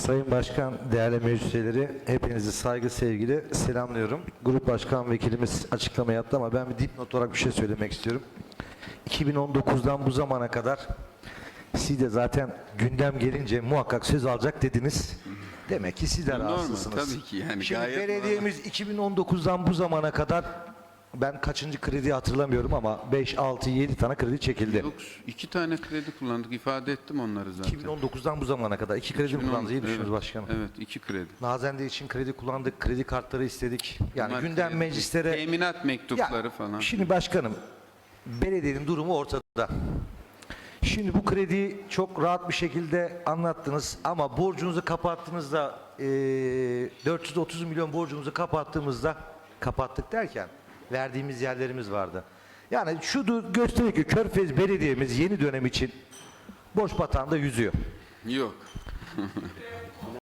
Sayın Başkan, değerli meclis üyeleri, hepinizi saygı sevgiyle selamlıyorum. Grup Başkan Vekilimiz açıklama yaptı ama ben bir dipnot olarak bir şey söylemek istiyorum. 2019'dan bu zamana kadar siz de zaten gündem gelince muhakkak söz alacak dediniz. Demek ki sizler Normal, rahatsızsınız. tabii ki yani Şimdi gayet belediyemiz 2019'dan bu zamana kadar ben kaçıncı kredi hatırlamıyorum ama 5, 6, 7 tane kredi çekildi. Yok, iki tane kredi kullandık. ifade ettim onları zaten. 2019'dan bu zamana kadar iki kredi 2010 kullandınız. İyi düşündünüz evet, başkanım. Evet, iki kredi. Nazende için kredi kullandık, kredi kartları istedik. Yani Bunlar gündem kredi. meclislere... Teminat mektupları Ya, falan. Şimdi başkanım, belediyenin durumu ortada. Şimdi bu krediyi çok rahat bir şekilde anlattınız ama borcunuzu kapattığınızda eee 430 milyon borcumuzu kapattığımızda kapattık derken verdiğimiz yerlerimiz vardı. Yani şu gösteriyor ki Körfez Belediye'miz yeni dönem için boş batağında yüzüyor. Yok.